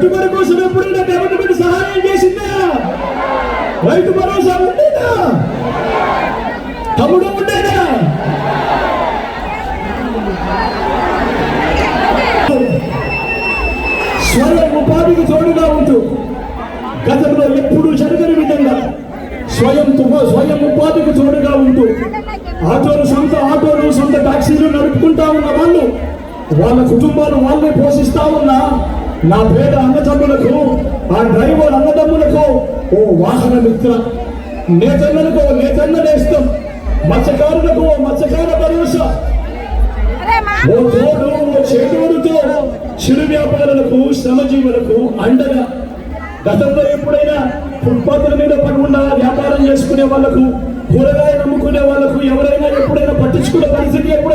పెట్టుబడి కోసం ఎప్పుడైనా గవర్నమెంట్ సహాయం చేసిందా? రైతు భరోసా ఉండేదా తమ్ముడు ఉండేదా స్వయం ఉపాధికి తోడుగా ఉంటూ గతంలో ఎప్పుడూ జరగని విధంగా స్వయం స్వయం ఉపాధికి తోడుగా ఉంటూ ఆటోలు సొంత ఆటోలు సొంత టాక్సీలు నడుపుకుంటా ఉన్న వాళ్ళు వాళ్ళ కుటుంబాలు వాళ్ళే పోషిస్తా ఉన్నా నా పేద అన్నదమ్ములకు ఆ డ్రైవర్ అన్నదమ్ములకు ఓ వాహన మిత్ర నేతన్నలకు ఓ నేతన్న నేస్తం మత్స్యకారులకు ఓ మత్స్యకార భరోసా. ఓ తోడు ఓ చిరు వ్యాపారులకు శ్రమజీవులకు అండగా. గతంలో ఎప్పుడైనా ఫుట్పాత్ల మీద పడి ఉన్న వ్యాపారం చేసుకునే వాళ్ళకు కూరగాయలు అమ్ముకునే వాళ్ళకు ఎవరైనా ఎప్పుడైనా పట్టించుకునే పరిస్థితి ఎప్పుడైనా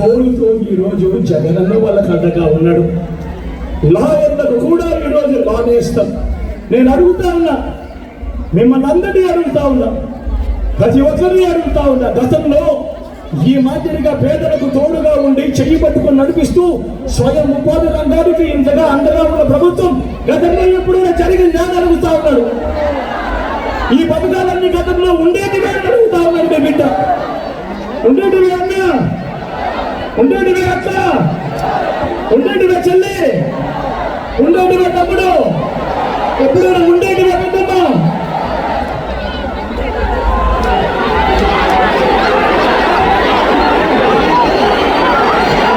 తోడుతో ఈ రోజు జగనన్న వాళ్ళకు అండగా ఉన్నాడు. లాయర్లకు కూడా ఈరోజు లానేస్తాం నేను అడుగుతా ఉన్నా మిమ్మల్ని అందరినీ అడుగుతా ఉన్నా ప్రతి ఒక్కరిని అడుగుతా ఉన్నా గతంలో ఈ మాదిరిగా పేదలకు తోడుగా ఉండి చెయ్యి పట్టుకొని నడిపిస్తూ స్వయం ఉపాధి రంగానికి ఇంతగా అండగా ఉన్న ప్రభుత్వం గతంలో ఎప్పుడైనా జరిగిందా అని అడుగుతా ఉన్నాడు. ఈ పథకాలన్నీ గతంలో ఉండేటివే అడుగుతా ఉన్నాడు బిడ్డ. ఉండేటివి ఉండండి మీ అక్క ఉండండి మీ చెల్లి. ఉండండి మీ తమ్ముడు. ఎప్పుడు